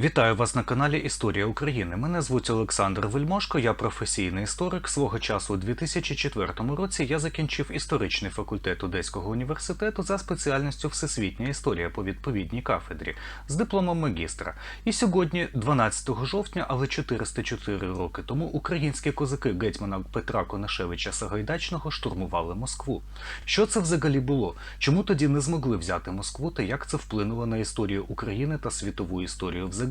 Вітаю вас на каналі Історія України. Мене звуть Олександр Вельмошко, я професійний історик. Свого часу у 2004 році я закінчив історичний факультет Одеського університету за спеціальністю Всесвітня історія по відповідній кафедрі з дипломом магістра. І сьогодні, 12 жовтня, але 404 роки тому, українські козаки гетьмана Петра Конашевича Сагайдачного штурмували Москву. Що це взагалі було? Чому тоді не змогли взяти Москву та як це вплинуло на історію України та світову історію взагалі?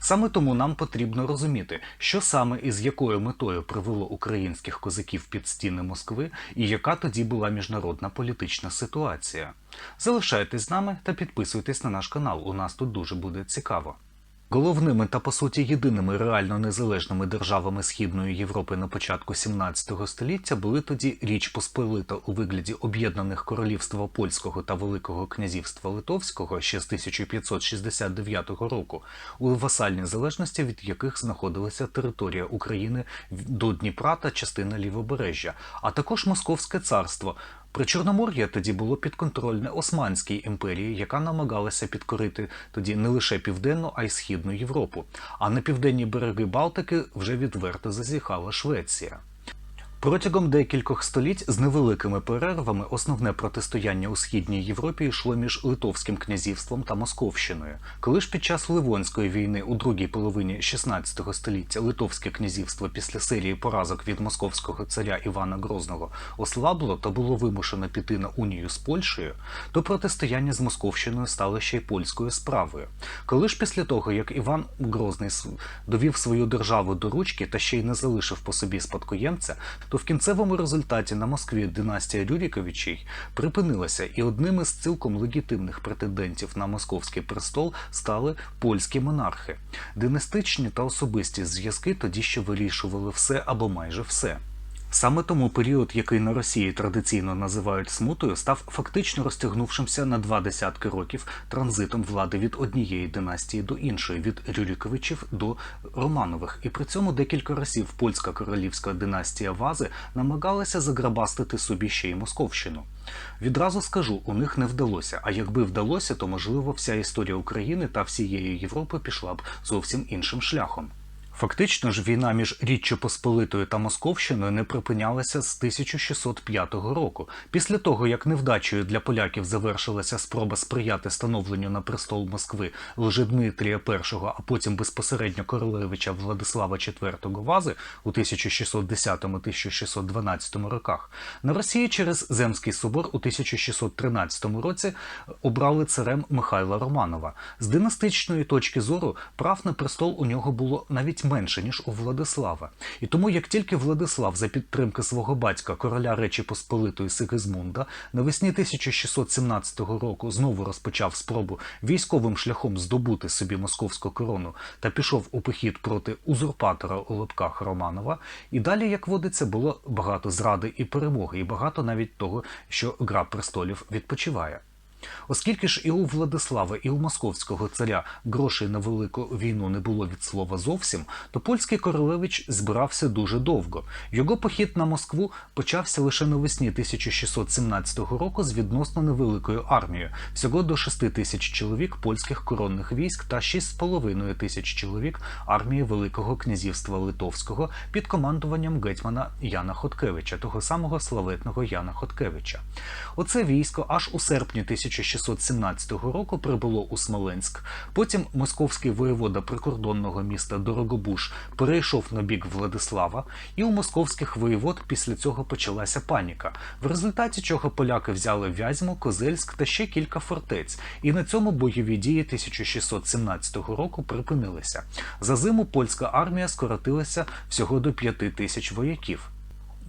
Саме тому нам потрібно розуміти, що саме і з якою метою привело українських козаків під стіни Москви і яка тоді була міжнародна політична ситуація. Залишайтесь з нами та підписуйтесь на наш канал. У нас тут дуже буде цікаво. Головними та по суті єдиними реально незалежними державами Східної Європи на початку 17 століття були тоді Річ Посполита у вигляді об'єднаних королівства Польського та Великого князівства Литовського ще з 1569 року, у васальній залежності від яких знаходилася територія України до Дніпра та частина Лівобережжя, а також Московське царство. Причорномор'я тоді було підконтрольне Османській імперії, яка намагалася підкорити тоді не лише південну, а й східну Європу. А на південні береги Балтики вже відверто зазіхала Швеція. Протягом декількох століть з невеликими перервами основне протистояння у східній Європі йшло між Литовським князівством та Московщиною. Коли ж під час Ливонської війни у другій половині 16 століття Литовське князівство після серії поразок від московського царя Івана Грозного ослабло та було вимушено піти на унію з Польщею, то протистояння з Московщиною стало ще й польською справою. Коли ж після того, як Іван Грозний довів свою державу до ручки та ще й не залишив по собі спадкоємця, то в кінцевому результаті на Москві династія Рюріковичей припинилася, і одним із цілком легітимних претендентів на московський престол стали польські монархи. Династичні та особисті зв'язки тоді ще вирішували все або майже все. Саме тому період, який на Росії традиційно називають смутою, став фактично розтягнувшимся на два десятки років транзитом влади від однієї династії до іншої, від Рюріковичів до Романових. І при цьому декілька разів польська королівська династія Вази намагалася заграбастити собі ще й Московщину. Відразу скажу, у них не вдалося. А якби вдалося, то можливо вся історія України та всієї Європи пішла б зовсім іншим шляхом. Фактично ж війна між Річчю Посполитою та Московщиною не припинялася з 1605 року. Після того, як невдачею для поляків завершилася спроба сприяти становленню на престол Москви Лжедмитрія І, а потім безпосередньо королевича Владислава IV Вази у 1610-1612 роках, на Росії через Земський собор у 1613 році обрали царем Михайла Романова. З династичної точки зору прав на престол у нього було навіть менше ніж у Владислава. І тому, як тільки Владислав за підтримки свого батька, короля Речі Посполитої Сигизмунда, навесні 1617 року знову розпочав спробу військовим шляхом здобути собі московську корону та пішов у похід проти узурпатора у лапках Романова, і далі, як водиться, було багато зради і перемоги, і багато навіть того, що гра престолів відпочиває. Оскільки ж і у Владислава, і у московського царя грошей на велику війну не було від слова зовсім, то польський королевич збирався дуже довго. Його похід на Москву почався лише навесні 1617 року з відносно невеликою армією, всього до 6 тисяч чоловік польських коронних військ та 6,5 тисяч чоловік армії Великого князівства Литовського під командуванням гетьмана Яна Хоткевича, того самого славетного Яна Хоткевича. Оце військо аж у серпні 1617 року прибуло у Смоленськ. Потім московський воєвода прикордонного міста Дорогобуш перейшов на бік Владислава, і у московських воєвод після цього почалася паніка, в результаті чого поляки взяли Вязьму, Козельськ та ще кілька фортець. І на цьому бойові дії 1617 року припинилися. За зиму польська армія скоротилася всього до 5 тисяч вояків.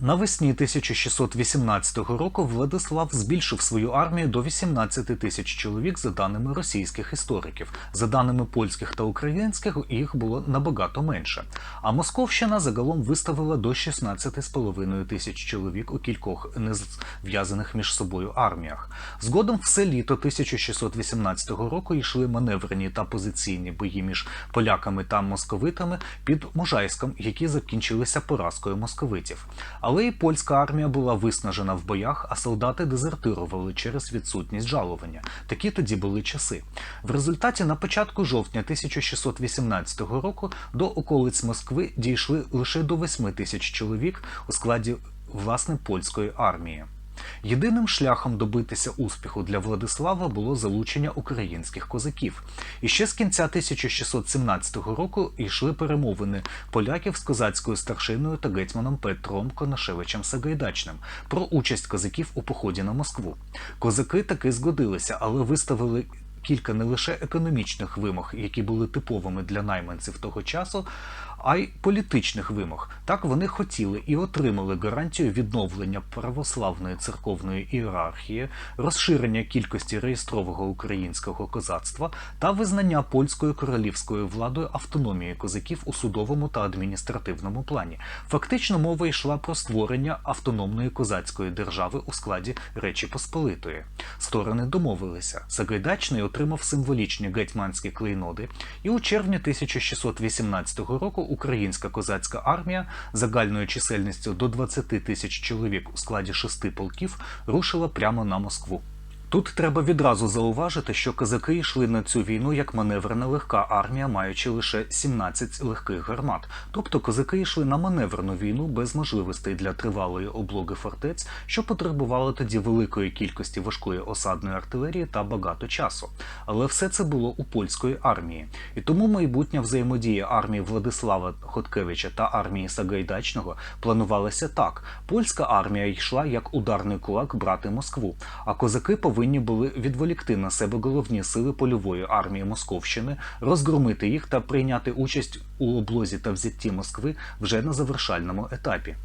Навесні 1618 року Владислав збільшив свою армію до 18 тисяч чоловік за даними російських істориків. За даними польських та українських їх було набагато менше. А Московщина загалом виставила до 16,5 тисяч чоловік у кількох незв'язаних між собою арміях. Згодом все літо 1618 року йшли маневрені та позиційні бої між поляками та московитами під Можайськом, які закінчилися поразкою московитів. Але і польська армія була виснажена в боях, а солдати дезертирували через відсутність жалування. Такі тоді були часи. В результаті на початку жовтня 1618 року до околиць Москви дійшли лише до 8 тисяч чоловік у складі власне польської армії. Єдиним шляхом добитися успіху для Владислава було залучення українських козаків. І ще з кінця 1617 року йшли перемовини поляків з козацькою старшиною та гетьманом Петром Конашевичем Сагайдачним про участь козаків у поході на Москву. Козаки таки згодилися, але виставили кілька не лише економічних вимог, які були типовими для найманців того часу, а й політичних вимог. Так вони хотіли і отримали гарантію відновлення православної церковної ієрархії, розширення кількості реєстрового українського козацтва та визнання польською королівською владою автономії козаків у судовому та адміністративному плані. Фактично мова йшла про створення автономної козацької держави у складі Речі Посполитої. Сторони домовилися. Сагайдачний отримав символічні гетьманські клейноди, і у червні 1618 року українська козацька армія загальною чисельністю до 20 тисяч чоловік у складі шести полків рушила прямо на Москву. Тут треба відразу зауважити, що козаки йшли на цю війну як маневрена легка армія, маючи лише 17 легких гармат. Тобто козаки йшли на маневрену війну без можливостей для тривалої облоги фортець, що потребувало тоді великої кількості важкої осадної артилерії та багато часу. Але все це було у польської армії, і тому майбутня взаємодія армії Владислава Хоткевича та армії Сагайдачного планувалася так: польська армія йшла як ударний кулак брати Москву, а козаки повинні були відволікти на себе головні сили польової армії Московщини, розгромити їх та прийняти участь у облозі та взятті Москви вже на завершальному етапі.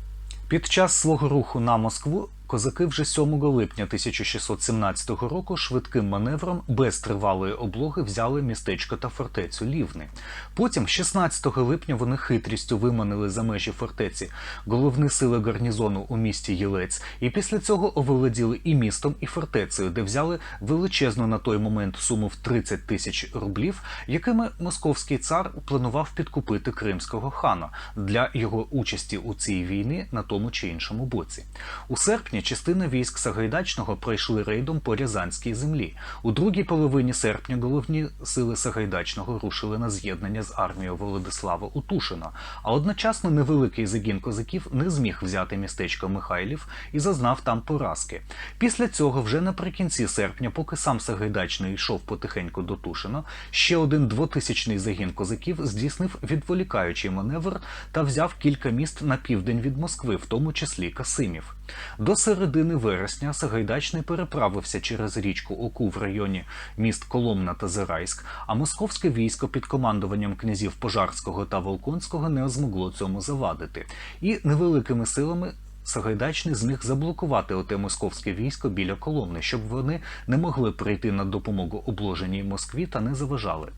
Під час свого руху на Москву козаки вже 7 липня 1617 року швидким маневром без тривалої облоги взяли містечко та фортецю Лівни. Потім, 16 липня, вони хитрістю виманили за межі фортеці головні сили гарнізону у місті Єлець, і після цього оволоділи і містом, і фортецею, де взяли величезну на той момент суму в 30 тисяч рублів, якими московський цар планував підкупити кримського хана для його участі у цій війні на тому чи іншому боці. У серпні частина військ Сагайдачного пройшли рейдом по Рязанській землі. У другій половині серпня головні сили Сагайдачного рушили на з'єднання з армією Володислава Утушина, а одночасно невеликий загін козаків не зміг взяти містечко Михайлів і зазнав там поразки. Після цього, вже наприкінці серпня, поки сам Сагайдачний йшов потихеньку до Тушина, ще один двотисячний загін козаків здійснив відволікаючий маневр та взяв кілька міст на південь від Москви, в тому числі Касимів. До середини вересня Сагайдачний переправився через річку Оку в районі міст Коломна та Зирайськ, а московське військо під командуванням князів Пожарського та Волконського не змогло цьому завадити. І невеликими силами Сагайдачний зміг заблокувати оте московське військо біля коломни, щоб вони не могли прийти на допомогу обложеній Москві та не заважали.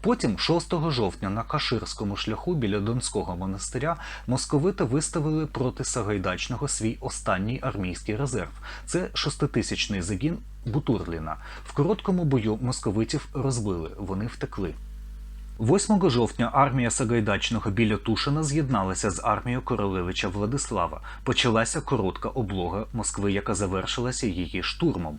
Потім, 6 жовтня, на Каширському шляху біля Донського монастиря московити виставили проти Сагайдачного свій останній армійський резерв. Це шеститисячний загін Бутурліна. В короткому бою московитів розбили, вони втекли. 8 жовтня армія Сагайдачного біля Тушина з'єдналася з армією королевича Владислава. Почалася коротка облога Москви, яка завершилася її штурмом.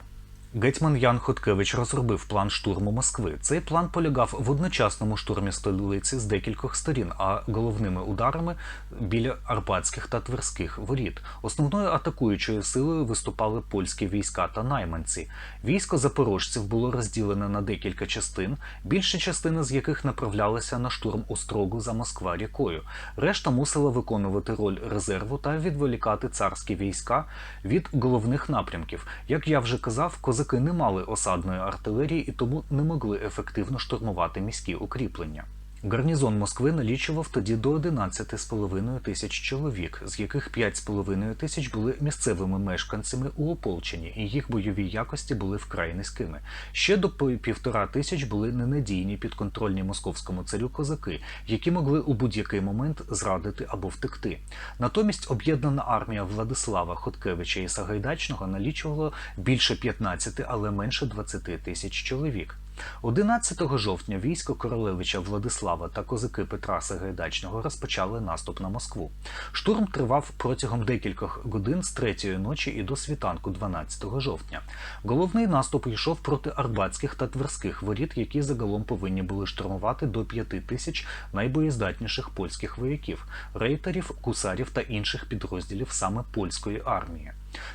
Гетьман Ян Хоткевич розробив план штурму Москви. Цей план полягав в одночасному штурмі столиці з декількох сторін, а головними ударами біля Арбатських та Тверських воріт. Основною атакуючою силою виступали польські війська та найманці. Військо запорожців було розділене на декілька частин, більша частина з яких направлялася на штурм Острогу за Москва рікою. Решта мусила виконувати роль резерву та відволікати царські війська від головних напрямків. Як я вже казав, козаки не мали осадної артилерії і тому не могли ефективно штурмувати міські укріплення. Гарнізон Москви налічував тоді до 11,5 тисяч чоловік, з яких 5,5 тисяч були місцевими мешканцями у Ополченні, і їх бойові якості були вкрай низькими. Ще до півтора тисяч були ненадійні підконтрольні московському царю козаки, які могли у будь-який момент зрадити або втекти. Натомість об'єднана армія Владислава Хоткевича і Сагайдачного налічувала більше 15, але менше 20 тисяч чоловік. 11 жовтня військо королевича Владислава та козаки Петра Сагайдачного розпочали наступ на Москву. Штурм тривав протягом декількох годин з третьої ночі і до світанку 12 жовтня. Головний наступ йшов проти Арбатських та Тверських воріт, які загалом повинні були штурмувати до 5 тисяч найбоєздатніших польських вояків, рейтерів, кусарів та інших підрозділів саме польської армії.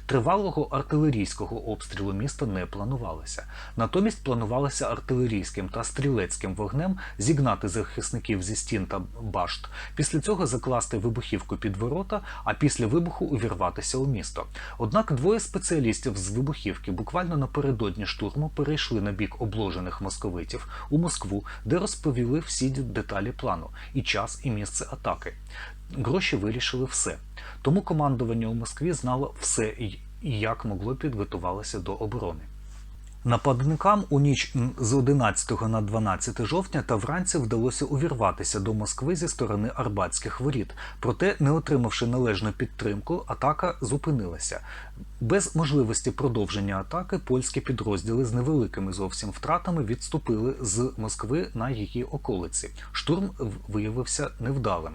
Тривалого артилерійського обстрілу міста не планувалося. Натомість планувалося артилерійським та стрілецьким вогнем зігнати захисників зі стін та башт, після цього закласти вибухівку під ворота, а після вибуху увірватися у місто. Однак двоє спеціалістів з вибухівки буквально напередодні штурму перейшли на бік обложених московитів у Москву, де розповіли всі деталі плану і час, і місце атаки. Гроші вирішили все. Тому командування у Москві знало все і як могло підготувалося до оборони. Нападникам у ніч з 11 на 12 жовтня та вранці вдалося увірватися до Москви зі сторони Арбатських воріт. Проте, не отримавши належну підтримку, атака зупинилася. Без можливості продовження атаки польські підрозділи з невеликими зовсім втратами відступили з Москви на її околиці. Штурм виявився невдалим.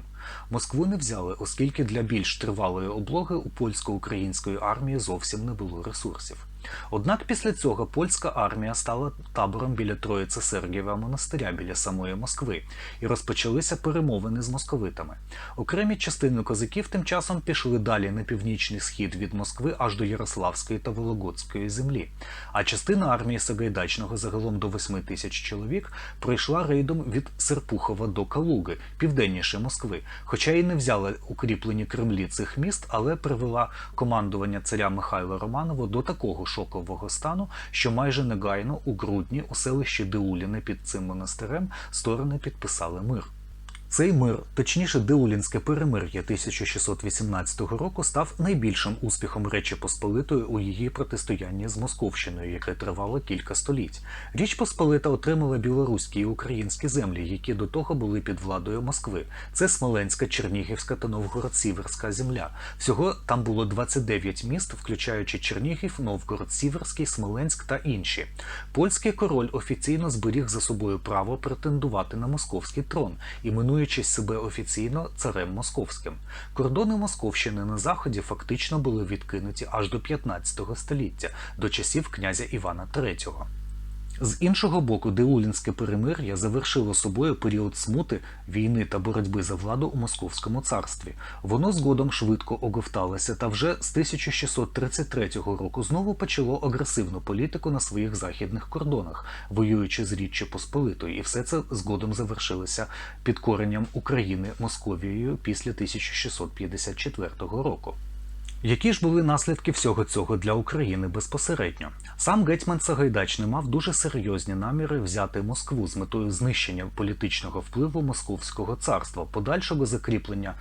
Москву не взяли, оскільки для більш тривалої облоги у польсько-української армії зовсім не було ресурсів. Однак після цього польська армія стала табором біля Троїця Сергієва монастиря біля самої Москви, і розпочалися перемовини з московитами. Окремі частини козаків тим часом пішли далі на північний схід від Москви аж до Ярославської та Вологодської землі. А частина армії Сагайдачного загалом до 8 тисяч чоловік пройшла рейдом від Серпухова до Калуги, південніше Москви, хоча й не взяла укріплені Кремлі цих міст, але привела командування царя Михайла Романова до такого шокового стану, що майже негайно у грудні у селищі Деуліне під цим монастирем сторони підписали мир. Цей мир, точніше Деулінське перемир'я 1618 року, став найбільшим успіхом Речі Посполитої у її протистоянні з Московщиною, яке тривало кілька століть. Річ Посполита отримала білоруські і українські землі, які до того були під владою Москви. Це Смоленська, Чернігівська та Новгород-Сіверська земля. Всього там було 29 міст, включаючи Чернігів, Новгород, Сіверський, Смоленськ та інші. Польський король офіційно зберіг за собою право претендувати на московський трон, іменуючи себе офіційно царем московським. Кордони Московщини на заході фактично були відкинуті аж до 15 століття, до часів князя Івана III. З іншого боку, Деулінське перемир'я завершило собою період смути, війни та боротьби за владу у Московському царстві. Воно згодом швидко оговталося та вже з 1633 року знову почало агресивну політику на своїх західних кордонах, воюючи з Річчю Посполитою, і все це згодом завершилося підкоренням України Московією після 1654 року. Які ж були наслідки всього цього для України безпосередньо? Сам гетьман Сагайдачний мав дуже серйозні наміри взяти Москву з метою знищення політичного впливу Московського царства, подальшого закріплення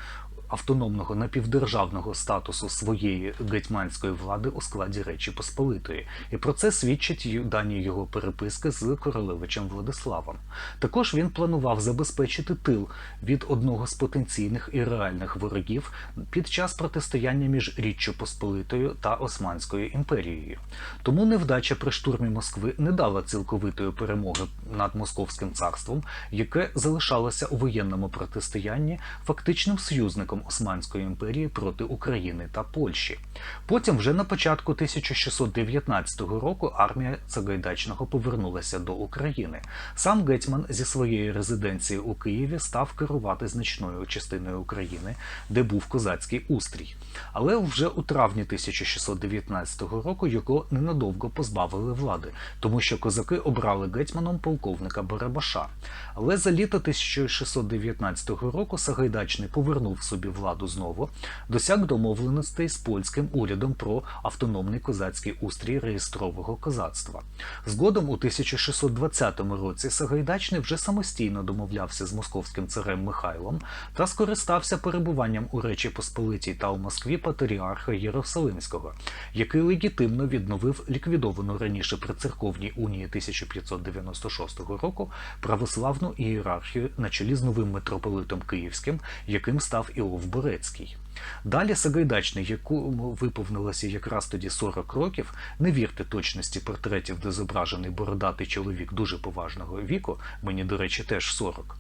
автономного напівдержавного статусу своєї гетьманської влади у складі Речі Посполитої, і про це свідчать дані його переписки з королевичем Владиславом. Також він планував забезпечити тил від одного з потенційних і реальних ворогів під час протистояння між Річчю Посполитою та Османською імперією. Тому невдача при штурмі Москви не дала цілковитої перемоги над Московським царством, яке залишалося у воєнному протистоянні фактичним союзником Османської імперії проти України та Польщі. Потім, вже на початку 1619 року, армія Сагайдачного повернулася до України. Сам гетьман зі своєї резиденції у Києві став керувати значною частиною України, де був козацький устрій. Але вже у травні 1619 року його ненадовго позбавили влади, тому що козаки обрали гетьманом полковника Барабаша. Але за літо 1619 року Сагайдачний повернув собі владу знову, досяг домовленостей з польським урядом про автономний козацький устрій реєстрового козацтва. Згодом у 1620 році Сагайдачний вже самостійно домовлявся з московським царем Михайлом та скористався перебуванням у Речі Посполитій та у Москві патріарха Єрусалимського, який легітимно відновив ліквідовану раніше при церковній унії 1596 року православну ієрархію на чолі з новим митрополитом Київським, яким став Іов був Берецький. Далі Сагайдачний, якому виповнилося якраз тоді 40 років, не вірте точності портретів, де зображений бородатий чоловік дуже поважного віку, мені, до речі, теж 40,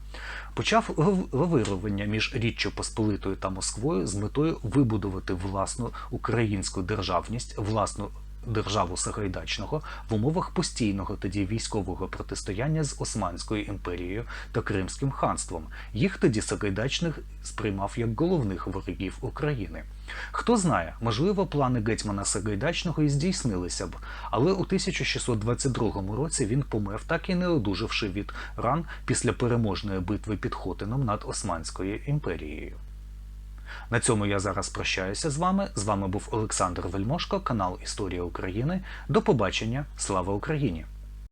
почав лав- лавирування між Річчю Посполитою та Москвою з метою вибудувати власну українську державність, власну державу Сагайдачного в умовах постійного тоді військового протистояння з Османською імперією та Кримським ханством. Їх тоді Сагайдачних сприймав як головних ворогів України. Хто знає, можливо, плани гетьмана Сагайдачного і здійснилися б, але у 1622 році він помер, так і не одужавши від ран після переможної битви під Хотином над Османською імперією. На цьому я зараз прощаюся з вами. З вами був Олександр Вельмошко, канал Історія України. До побачення. Слава Україні!